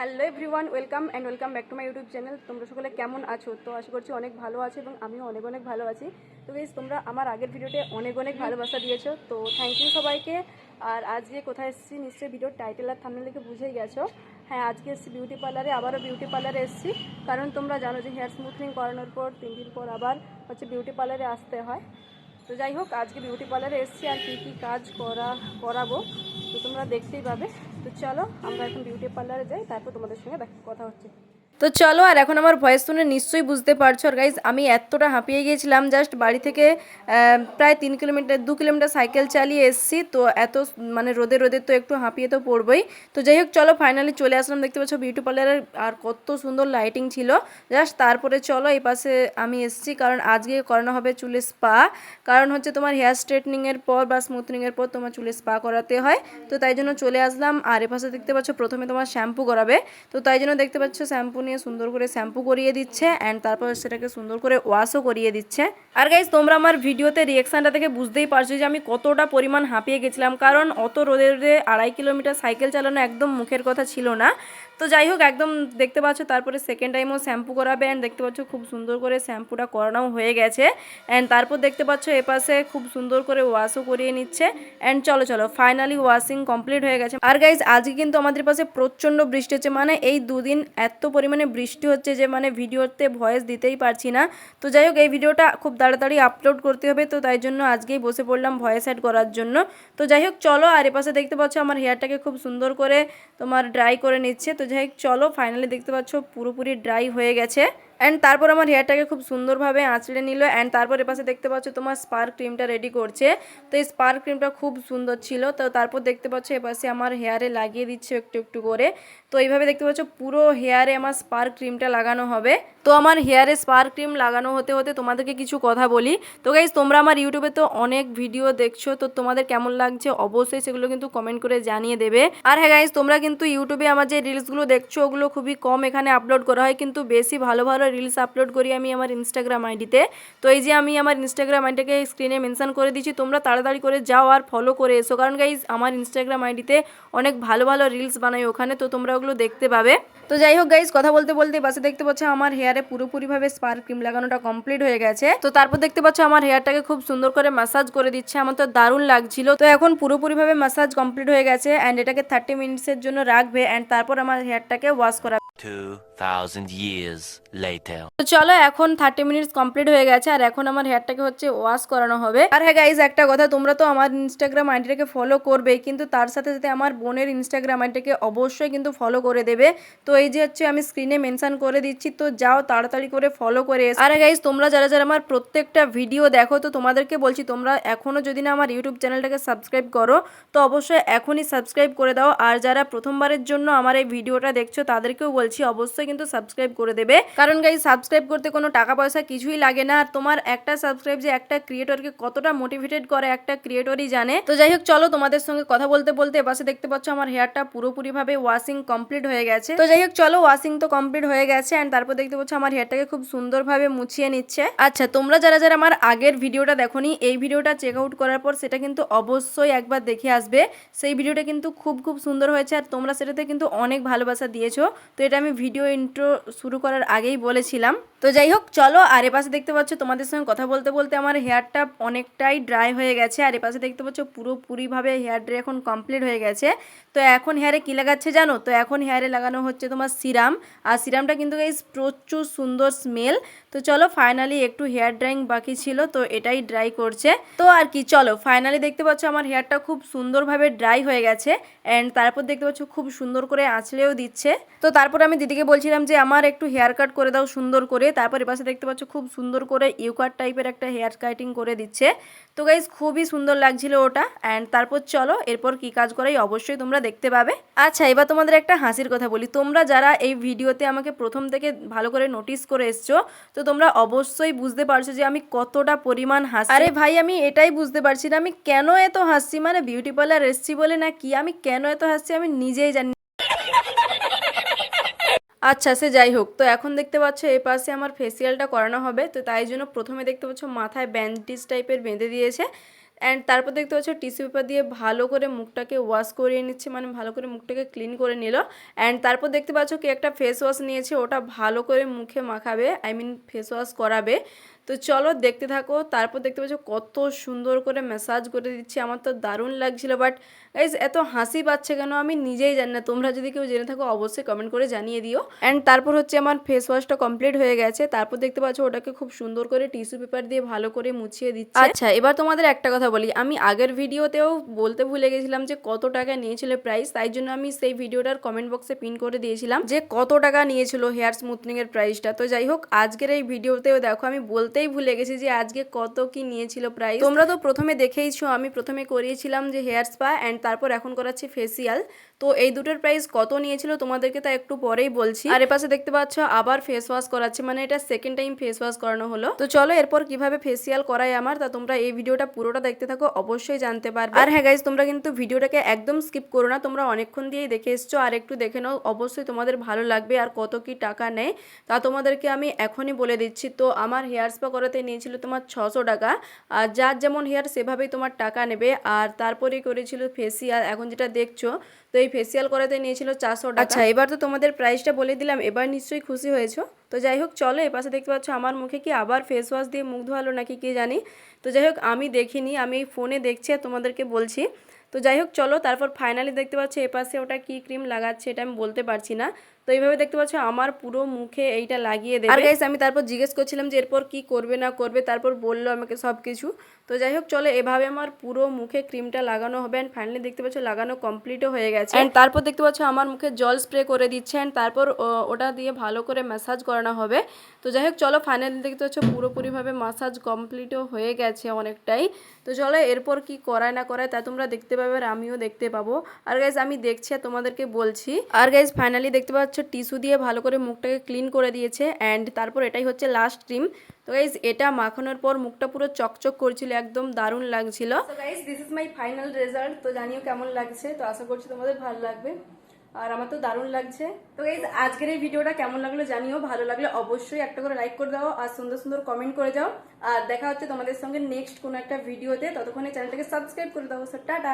Hello everyone, welcome and welcome back to my YouTube channel. তোমরা সকলে কেমন আছো? তো আশা করছি অনেক ভালো আছো এবং আমিও অনেক অনেক ভালো আছি। তো বেশ তোমরা আমার আগের ভিডিওতে অনেক অনেক ভালোবাসা দিয়েছ। তো থ্যাংক ইউ সবাইকে। আর আজকে কোথায় এসেছি নিশ্চয়ই ভিডিওর টাইটেল আর থামনে লিখে বুঝেই গেছো। হ্যাঁ আজকে এসেছি বিউটি পার্লারে আবারও বিউটি পার্লারে এসেছি। কারণ তোমরা জানো যে হেয়ার স্মুথনিং করানোর পর তিন দিন পর আবার হচ্ছে বিউটি পার্লারে আসতে হয়। তো যাই হোক, আজকে বিউটি পার্লারে এসেছি আর কী কী কাজ করা, করাবো। তো তোমরা দেখতেই পাবে। তো চলো আমরা এখন বিউটি পার্লারে যাই তারপর তোমাদের সঙ্গে দেখা কথা হচ্ছে। তো চলো, আর এখন আমার ভয়েস শুনে নিশ্চয়ই বুঝতে পারছ। আর গাইজ আমি এতটা হাঁপিয়ে গিয়েছিলাম জাস্ট বাড়ি থেকে প্রায় তিন কিলোমিটার, দু কিলোমিটার সাইকেল চালিয়ে এসেছি। তো এত মানে রোদে রোদে তো একটু হাঁপিয়ে তো পড়বই। তো যাই হোক, চলো ফাইনালি চলে আসলাম। দেখতে পাচ্ছ বিউটি পার্লারের আর কত সুন্দর লাইটিং ছিল। জাস্ট তারপরে চলো, এই পাশে আমি এসেছি। কারণ আজকে করানো হবে চুলে স্পা কারণ হচ্ছে তোমার হেয়ার স্ট্রেটনিংয়ের পর বা স্মুথনিংয়ের পর তোমার চুলে স্পা করাতে হয়। তো তাই জন্য চলে আসলাম। আর এ পাশে দেখতে পাচ্ছ, প্রথমে তোমার শ্যাম্পু করাবে তো তাই জন্য দেখতে পাচ্ছ শ্যাম্পু নিয়ে সুন্দর করে শ্যাম্পু করিয়ে দিচ্ছে অ্যান্ড তারপর সেটাকে সুন্দর করে ওয়াশও করিয়ে দিচ্ছে। আর গাইজ তোমরা আমার ভিডিওতে রিয়েকশানটা দেখে বুঝতেই পারছ যে আমি কতটা পরিমাণ হাঁপিয়ে গেছিলাম, কারণ অত রোদে রোদে আড়াই কিলোমিটার সাইকেল চালানো একদম মুখের কথা ছিল না। তো যাই হোক, একদম দেখতে পাচ্ছ, তারপরে সেকেন্ড টাইমও শ্যাম্পু করাবে অ্যান্ড দেখতে পাচ্ছ খুব সুন্দর করে শ্যাম্পুটা করানোও হয়ে গেছে অ্যান্ড তারপর দেখতে পাচ্ছ এপাশে খুব সুন্দর করে ওয়াশও করিয়ে নিচ্ছে অ্যান্ড চলো চলো ফাইনালি ওয়াশিং কমপ্লিট হয়ে গেছে। আর গাইজ আজকে কিন্তু আমাদের পাশে প্রচণ্ড বৃষ্টি হচ্ছে মানে এই দুদিন এত পরিমাণে বৃষ্টি হচ্ছে যে মানে ভিডিওতে ভয়েস দিতেই পারছি না। তো যাই হোক, এই ভিডিওটা খুব তাড়াতাড়ি আপলোড করতে হবে, তো তাই জন্য আজকেই বসে পড়লাম ভয়েস অ্যাড করার জন্য। তো যাই হোক, চলো, আর এপাশে দেখতে পাচ্ছ আমার হেয়ারটাকে খুব সুন্দর করে তোমার ড্রাই করে নিচ্ছে। তো যাই চলো ফাইনালি দেখতে পাচ্ছ পুরোপুরি ড্রাই হয়ে গেছে। অ্যান্ড তারপর আমার হেয়ারটাকে খুব সুন্দরভাবে আঁচড়ে নিল অ্যান্ড তারপর এপাশে দেখতে পাচ্ছ তোমার স্পার্ক ক্রিমটা রেডি করছে। তো এই স্পার্ক ক্রিমটা খুব সুন্দর ছিল। তো তারপর দেখতে পাচ্ছ এপাশে আমার হেয়ারে লাগিয়ে দিচ্ছে একটু একটু করে। তো এইভাবে দেখতে পাচ্ছ পুরো হেয়ারে আমার স্পার্ক ক্রিমটা লাগানো হবে। তো আমার হেয়ারে স্পার্ক ক্রিম লাগানো হতে হতে তোমাদেরকে কিছু কথা বলি। তো গাইজ তোমরা আমার ইউটিউবে তো অনেক ভিডিও দেখছ, তো তোমাদের কেমন লাগছে অবশ্যই সেগুলো কিন্তু কমেন্ট করে জানিয়ে দেবে। আর হ্যাঁ গাইজ তোমরা কিন্তু ইউটিউবে আমার যে রিলসগুলো দেখছ, ওগুলো খুবই কম এখানে আপলোড করা হয়, কিন্তু বেশি ভালো ভালো রিলস আপলোড করি আমি আমার ইনস্টাগ্রাম আইডিতে তো। এই যে আমি আমার ইনস্টাগ্রাম আইডিটাকে স্ক্রিনে মেনশন করে দিচ্ছি, তোমরা তাড়াতাড়ি করে যাও আর ফলো করে এসো। কারণ গাইজ আমার ইনস্টাগ্রাম আইডিতে অনেক ভালো ভালো রিলস বানাই ওখানে, তো তোমরা ওগুলো দেখতে পাবে। তো যাই হোক গাইজ কথা বলতে বলতে বাসে দেখতে পাচ্ছ আমার হেয়ারে পুরোপুরিভাবে স্পার্ক ক্রিম লাগানোটা কমপ্লিট হয়ে গেছে। তো তারপর দেখতে পাচ্ছ আমার হেয়ারটাকে খুব সুন্দর করে ম্যাসাজ করে দিচ্ছে, আমার তো দারুণ লাগছিল। তো এখন পুরোপুরিভাবে ম্যাসাজ কমপ্লিট হয়ে গেছে অ্যান্ড এটাকে থার্টি মিনিটসের জন্য রাখবে অ্যান্ড তারপর আমার হেয়ারটাকে ওয়াশ করা 2,000 years later. তো চলো এখন থার্টি মিনিটস কমপ্লিট হয়ে গেছে আর এখন আমার হেয়ারটাকে হচ্ছে ওয়াশ করানো হবে আর হ্যাঁ গাইজ একটা কথা তোমরা তো আমার ইনস্টাগ্রাম আইডিটাকে ফলো করবে কিন্তু তার সাথে সাথে আমার বোনের ইনস্টাগ্রাম আইডিটাকে অবশ্যই কিন্তু ফলো করে দেবে তো এই যে হচ্ছে আমি স্ক্রিনে মেনশন করে দিচ্ছি তো যাও তাড়াতাড়ি করে ফলো করে। আর গাইজ তোমরা যারা যারা আমার প্রত্যেকটা ভিডিও দেখো তো তোমাদেরকে বলছি তোমরা এখনও যদি না আমার ইউটিউব চ্যানেলটাকে সাবস্ক্রাইব করো তো অবশ্যই এখনই সাবস্ক্রাইব করে দাও আর যারা প্রথমবারের জন্য আমার এই ভিডিওটা দেখছ তাদেরকেও বলছি অবশ্যই কিন্তু সাবস্ক্রাইব করে দেবে। কারণ গাই সাবস্ক্রাইব করতে কোনো টাকা পয়সা কিছুই লাগে না। আর তোমার একটা সাবস্ক্রাইব যে একটা ক্রিয়েটরকে কতটা মোটিভেটেড করে একটা ক্রিয়েটরই জানে। তো যাই হোক, চলো তোমাদের সঙ্গে কথা বলতে বলতে এপাশে দেখতে পাচ্ছ আমার হেয়ারটা পুরোপুরিভাবে ওয়াশিং কমপ্লিট হয়ে গেছে। তো যাই হোক, চলো ওয়াশিং তো কমপ্লিট হয়ে গেছে অ্যান্ড তারপর দেখতে পাচ্ছ আমার হেয়ারটাকে খুব সুন্দরভাবে মুছিয়ে নিচ্ছে। আচ্ছা তোমরা যারা যারা আমার আগের ভিডিওটা দেখোনি, এই ভিডিওটা চেক আউট করার পর সেটা কিন্তু অবশ্যই একবার দেখে আসবে। সেই ভিডিওটা কিন্তু খুব খুব সুন্দর হয়েছে আর তোমরা সেটাতে কিন্তু অনেক ভালোবাসা দিয়েছ। তো এটা আমি ভিডিও ইন্ট্রো শুরু করার আগেই বলেছিলাম তো যাই হোক, চলো, আর এপাশে দেখতে পাচ্ছ তোমাদের সঙ্গে কথা বলতে বলতে আমার হেয়ারটা অনেকটাই ড্রাই হয়ে গেছে। আর এপাশে দেখতে পাচ্ছ পুরোপুরিভাবে হেয়ার ড্রাই এখন কমপ্লিট হয়ে গেছে। তো এখন হেয়ারে কী লাগাচ্ছে জানো? তো এখন হেয়ারে লাগানো হচ্ছে তোমার সিরাম আর সিরামটা কিন্তু এই প্রচুর সুন্দর স্মেল তো চলো ফাইনালি একটু হেয়ার ড্রাইং বাকি ছিল, তো এটাই ড্রাই করছে। তো আর কি, চলো ফাইনালি দেখতে পাচ্ছ আমার হেয়ারটা খুব সুন্দরভাবে ড্রাই হয়ে গেছে। অ্যান্ড তারপর দেখতে পাচ্ছ খুব সুন্দর করে আঁচলেও দিচ্ছে। তো তারপর আমি দিদিকে বলছিলাম যে, আমার একটু হেয়ার কাট করে দাও সুন্দর করে। তারপর এপাশে দেখতে পাচ্ছ খুব সুন্দর করে ইউকাট টাইপের একটা হেয়ার কাটিং করে দিচ্ছে। তো গাইজ খুবই সুন্দর লাগছিল ওটা। অ্যান্ড তারপর চলো, এরপর কি কাজ করাই অবশ্যই তোমরা দেখতে পাবে। আচ্ছা এবার তোমাদের একটা হাসির কথা বলি। তোমরা যারা এই ভিডিওতে আমাকে প্রথম থেকে ভালো করে নোটিস করে এসছো, তো তোমরা অবশ্যই বুঝতে পারছ যে আমি কতটা পরিমাণ হাসি। আরে ভাই, আমি এটাই বুঝতে পারছি না, আমি কেন এত হাসছি? মানে বিউটি পার্লার এসছি বলে না কি? আমি কেন এত হাসছি? আমি নিজেই জানি। আচ্ছা সে যাই হোক। তো এখন দেখতে পাচ্ছ, এ পাশে আমার ফেসিয়ালটা করানো হবে। তো তাই জন্য প্রথমে দেখতে পাচ্ছ, মাথায় ব্যান্ডেজ টাইপের বেঁধে দিয়েছে। অ্যান্ড তারপর দেখতে পাচ্ছ টিস্যু পেপার দিয়ে ভালো করে মুখটাকে ওয়াশ করিয়ে নিচ্ছে। মানে ভালো করে মুখটাকে ক্লিন করে নিল। অ্যান্ড তারপর দেখতে পাচ্ছ, কি একটা ফেস ওয়াশ নিয়েছে। ওটা ভালো করে মুখে মাখাবে। আই মিন ফেস ওয়াশ করাবে। তো চলো দেখতে থাকো। তারপর দেখতে পাচ্ছ কত সুন্দর করে ম্যাসাজ করে দিচ্ছে। আমার তো দারুণ লাগছিল বাট গাইজ এত হাসি পাচ্ছে কেন আমি নিজেই জানি না। তোমরা যদি কেউ জেনে থাকো, অবশ্যই কমেন্ট করে জানিয়ে দিও। অ্যান্ড তারপর হচ্ছে আমার ফেস ওয়াশটা কমপ্লিট হয়ে গেছে। তারপর দেখতে পাচ্ছ ওটাকে খুব সুন্দর করে টিস্যু পেপার দিয়ে ভালো করে মুছিয়ে দিচ্ছে। আচ্ছা এবার তোমাদের একটা কথা বলি। আমি আগের ভিডিওতেও বলতে ভুলে গেছিলাম যে কত টাকা নিয়েছিল প্রাইস তাই জন্য আমি সেই ভিডিওটার কমেন্ট বক্সে পিন করে দিয়েছিলাম যে কত টাকা নিয়েছিল হেয়ার স্মুথনিং এর প্রাইসটা তো যাই হোক, আজকের এই ভিডিওতেও দেখো, আমি বলতেই ভুলে গেছি যে আজকে কত কি নিয়েছিল প্রাইস তোমরা তো প্রথমে দেখেইছো, আমি প্রথমে করিয়েছিলাম যে হেয়ার স্পা অ্যান্ড তারপর এখন করাচ্ছি ফেসিয়াল তো এই দুটোর প্রাইস কত নিয়েছিল তোমাদেরকে তা একটু পরেই বলছি। আর এপাশে দেখতে পাচ্ছ, আবার ফেস ওয়াশ করাচ্ছে মানে এটা সেকেন্ড টাইম ফেস ওয়াশ করানো হলো। তো চলো এরপর কীভাবে ফেসিয়াল করাই আমার, তা তোমরা এই ভিডিওটা পুরোটা দেখতে থাকো, অবশ্যই জানতে পারবে। আর হ্যাঁ গাইজ তোমরা কিন্তু ভিডিওটাকে একদম স্কিপ করো না, তোমরা অনেকক্ষণ দিয়েই দেখে এসছো, আর একটু দেখে নাও, অবশ্যই তোমাদের ভালো লাগবে আর কত কি টাকা নেয়, তা তোমাদেরকে আমি এখনই বলে দিচ্ছি। তো আমার হেয়ার স্পা করাতে নিয়েছিল তোমার ছশো টাকা। আর যার যেমন হেয়ার সেভাবেই তোমার টাকা নেবে। আর তারপরেই করেছিল ফেসিয়াল এখন যেটা দেখছ, তো এই ফেসিয়াল করাতে নিয়েছিল চারশো টাকা। আচ্ছা এবার তো তোমাদের প্রাইসটা বলে দিলাম, এবার নিশ্চয়ই খুশি হয়েছো। তো যাই হোক, চলো এ পাশে দেখতে পাচ্ছ আমার মুখে কি আবার ফেস ওয়াশ দিয়ে মুখ ধোয়ালো নাকি কে জানি। তো যাই হোক, আমি দেখিনি, আমি ফোনে দেখছি তোমাদেরকে বলছি। তো যাই হোক চলো তারপর ফাইনালি দেখতে পাচ্ছ এ পাশে ওটা কি ক্রিম লাগাচ্ছে এটা আমি বলতে পারছি না। তো এইভাবে দেখতে পাচ্ছ আমার পুরো মুখে এইটা লাগিয়ে দেবে। আর গাইস আমি তারপর জিজ্ঞেস করছিলাম যে এরপর কি করবে না করবে তারপর বলল আমাকে সব কিছু তো যাই হোক চলো এভাবে আমার পুরো মুখে ক্রিমটা লাগানো হবে অ্যান্ড ফাইনালি দেখতে পাচ্ছ লাগানো কমপ্লিটও হয়ে গেছে। অ্যান্ড তারপর দেখতে পাচ্ছ আমার মুখে জল স্প্রে করে দিচ্ছে অ্যান্ড তারপর ওটা দিয়ে ভালো করে ম্যাসাজ করানো হবে। তো যাই হোক চলো ফাইনালি দেখতে পাচ্ছ পুরোপুরিভাবে মাসাজ কমপ্লিটও হয়ে গেছে অনেকটাই। তো চলো, এরপর কি করায় না করায় তা তোমরা দেখতে পাবে আর আমিও দেখতে পাবো। আর গাইজ আমি দেখছি আর তোমাদেরকে বলছি। আর গাইজ ফাইনালি দেখতে পাচ্ছ, টিস্যু দিয়ে ভালো করে মুখটাকে ক্লিন করে দিয়েছে অ্যান্ড তারপর এটাই হচ্ছে লাস্ট ক্রিম তো গাইজ এটা মাখানোর পর মুখটা পুরো চকচক করছিল, একদম দারুণ লাগছিল। তো guys this is my final result তো জানিও কেমন লাগছে, তো আশা করছি তোমাদের ভালো লাগবে। আর আমার তো দারুণ লাগছে। তো এই আজকের এই ভিডিওটা কেমন লাগল জানিও, ভালো লাগলে অবশ্যই একটা করে লাইক করে দাও আর সুন্দর সুন্দর কমেন্ট করে যাও। আর দেখা হচ্ছে তোমাদের সঙ্গে নেক্সট কোনো একটা ভিডিওতে ততক্ষণে চ্যানেলটাকে সাবস্ক্রাইব করে দাও। Sir tata